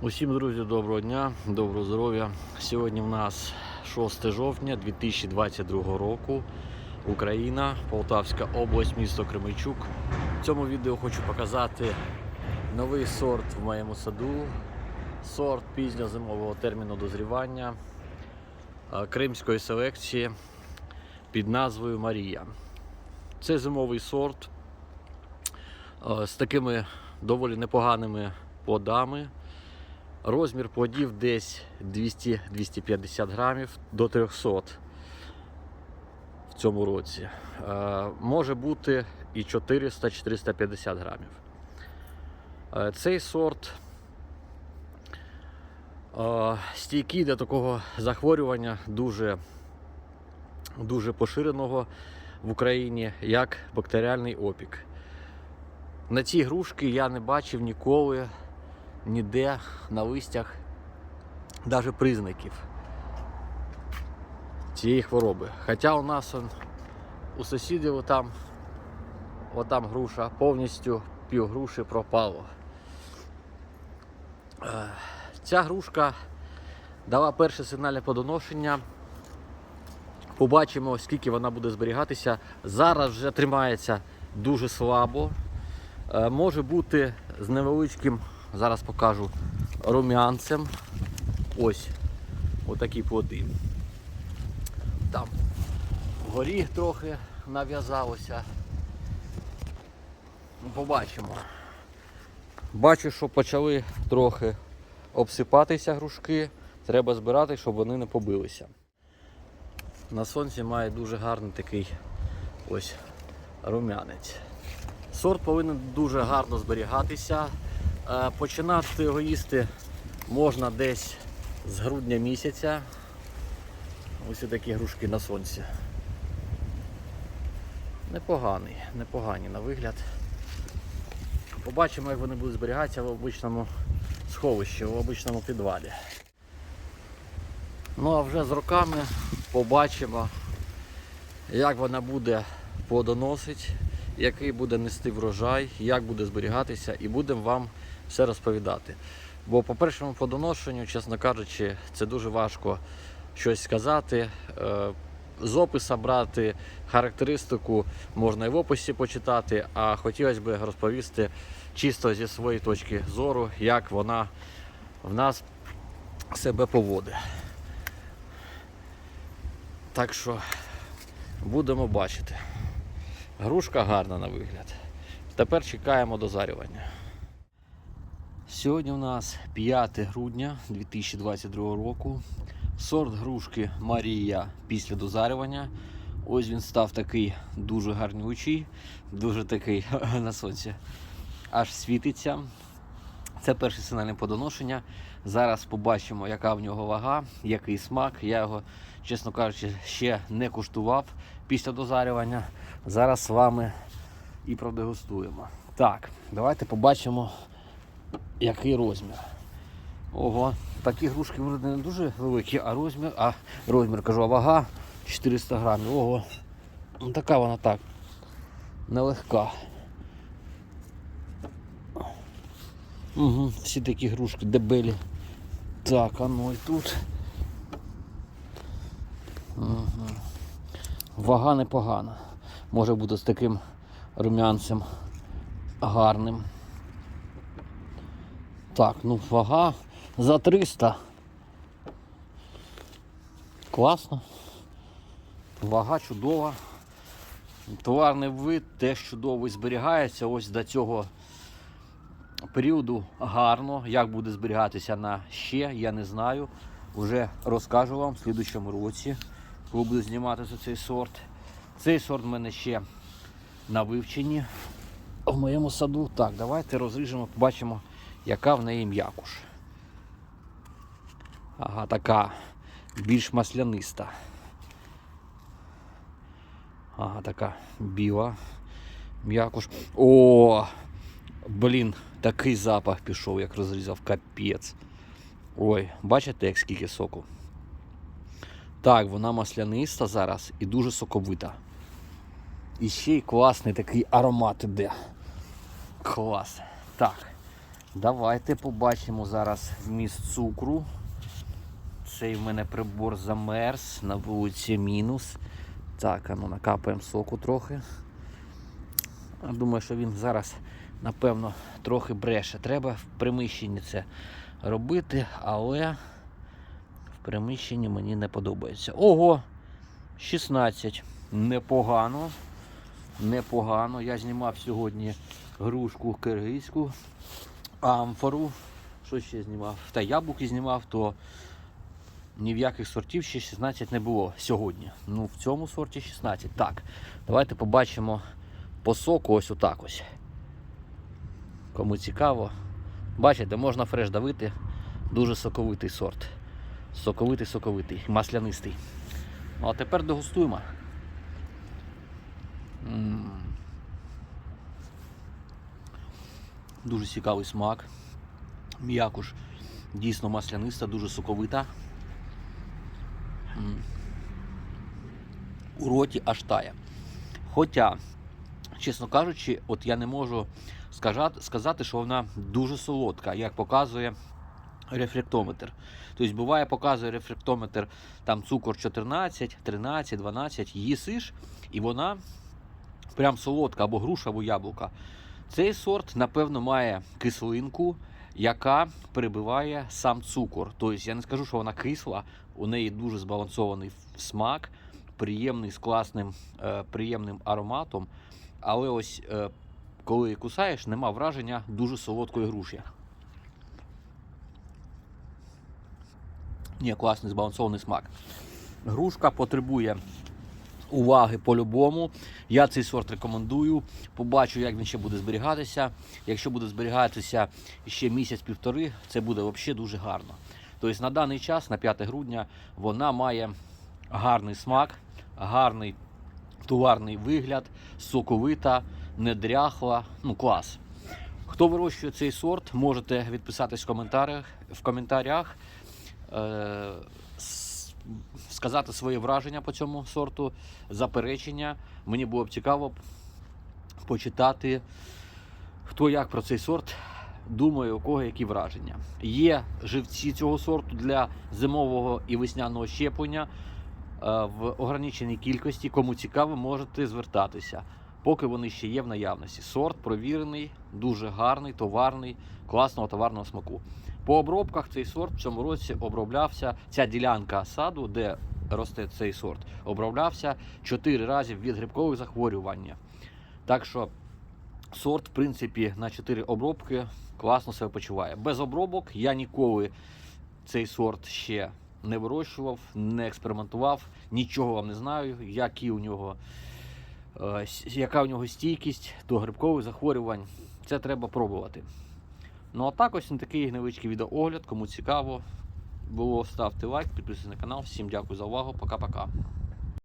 Усім, друзі, доброго дня, доброго здоров'я. Сьогодні в нас 6 жовтня 2022 року. Україна, Полтавська область, місто Кременчук. В цьому відео хочу показати новий сорт в моєму саду. Сорт пізньозимового терміну дозрівання е, кримської селекції під назвою Марія. Це зимовий сорт е, з такими доволі непоганими плодами. Розмір плодів десь 200-250 грамів до 300 в цьому році. Е, може бути і 400-450 грамів. Е, цей сорт е, стійкий для такого захворювання дуже, дуже поширеного в Україні, як бактеріальний опік. На ці грушки я не бачив ніколи ніде на листях навіть признаків цієї хвороби. Хоча у нас он, у сусідів там, отам груша повністю пів груші пропало. Е, Ця грушка дала перше сигнальне подоношення. Побачимо, скільки вона буде зберігатися. Зараз вже тримається дуже слабо. Е, Може бути з невеличким Зараз покажу рум'янцем. Ось отакі плоди. Там горіх трохи нав'язалося. Ну, Побачимо. Бачу, що почали трохи обсипатися грушки. Треба збирати, щоб вони не побилися. На сонці має дуже гарний такий ось рум'янець. Сорт повинен дуже гарно зберігатися. Е, Починати його їсти можна десь з грудня місяця. Ось такі грушки на сонці. Непоганий, непогані на вигляд. Побачимо, як вони будуть зберігатися в обичному сховищі, в обичному підвалі. Ну а вже з роками побачимо, як вона буде плодоносити, який буде нести врожай, як буде зберігатися, і будемо вам все розповідати. Бо по першому плодоношенню, чесно кажучи, це дуже важко щось сказати. Е, З описа брати характеристику можна і в описі почитати, а хотілося б розповісти чисто зі своєї точки зору, як вона в нас себе поводить. Так що будемо бачити. Грушка гарна на вигляд. Тепер чекаємо дозарювання. Сьогодні у нас 5 грудня 2022 року. Сорт грушки Марія після дозарювання. Ось він став такий дуже гарнючий, дуже такий на сонці. Аж світиться. Це перше сигнальне подоношення. Зараз побачимо, яка в нього вага, який смак. Я його, чесно кажучи, ще не куштував після дозарювання. Зараз з вами і продегустуємо. Так, давайте побачимо, який розмір. Ого, такі грушки вроде не дуже великі, а розмір, а розмір кажу, а вага 400 грамів. Ого. Ну, така вона так. Нелегка. Угу, всі такі грушки дебелі. Так, а ну і тут. Угу. Вага непогана. Може бути з таким рум'янцем гарним. Так, ну вага за 300. Класно. Вага чудова. Товарний вид теж чудовий зберігається. Ось до цього періоду гарно. Як буде зберігатися на ще, я не знаю. Вже розкажу вам в слідучому році, коли буду знімати за цей сорт. Цей сорт в мене ще на вивченні в моєму саду. Так, давайте розріжемо, побачимо, яка в неї м'якуш. Ага, така більш масляниста. Ага, така біла м'якуш. О! Блін, такий запах пішов, як розрізав капець. Ой, бачите, як скільки соку? Так, вона масляниста зараз і дуже соковита. І ще й класний такий аромат іде. Клас. Так. Давайте побачимо зараз вміст цукру. Цей в мене прибор замерз, на вулиці мінус. Так, а ну накапаємо соку трохи. Думаю, що він зараз, напевно, трохи бреше. Треба в приміщенні це робити, але в приміщенні мені не подобається. Ого! 16. Непогано. Непогано. Я знімав сьогодні грушку киргизьку, амфору. Що ще знімав? Та яблуки знімав, то ні в яких сортів ще 16 не було сьогодні. Ну, в цьому сорті 16. Так, давайте побачимо по соку ось отак ось. Кому цікаво. Бачите, можна фреш давити. Дуже соковитий сорт. Соковитий, соковитий, маслянистий. Ну а тепер дегустуємо. М. Дуже цікавий смак. М'якуш дійсно масляниста, дуже соковита. У роті аж тає. Хоча, чесно кажучи, от я не можу сказати, що вона дуже солодка, як показує рефлектометр. Тобто буває, показує рефлектометр там цукор 14, 13, 12, їсиш, і вона прям солодка або груша, або яблука. Цей сорт, напевно, має кислинку, яка перебиває сам цукор. Тобто я не скажу, що вона кисла, у неї дуже збалансований смак, приємний з класним е, приємним ароматом. Але ось е, коли кусаєш, нема враження дуже солодкої груші. Ні, класний збалансований смак. Грушка потребує уваги по-любому. Я цей сорт рекомендую. Побачу, як він ще буде зберігатися. Якщо буде зберігатися ще місяць-півтори, це буде взагалі дуже гарно. Тобто на даний час, на 5 грудня, вона має гарний смак, гарний товарний вигляд, соковита, не дряхла. Ну, клас. Хто вирощує цей сорт, можете відписатись в коментарях. В коментарях е, сказати свої враження по цьому сорту, заперечення. Мені було б цікаво почитати, хто як про цей сорт думає, у кого які враження. Є живці цього сорту для зимового і весняного щеплення е, в ограниченій кількості. Кому цікаво, можете звертатися. Поки вони ще є в наявності. Сорт провірений, дуже гарний, товарний, класного товарного смаку. По обробках цей сорт в цьому році оброблявся. Ця ділянка саду, де росте цей сорт, оброблявся 4 рази від грибкових захворювання. Так що сорт, в принципі, на 4 обробки класно себе почуває. Без обробок я ніколи цей сорт ще не вирощував, не експериментував, нічого вам не знаю, які у нього, е, яка у нього стійкість до грибкових захворювань. Це треба пробувати. Ну а так ось на такий невеличкий відеоогляд. Кому цікаво було, ставте лайк, підписуйтесь на канал. Всім дякую за увагу. Пока-пока.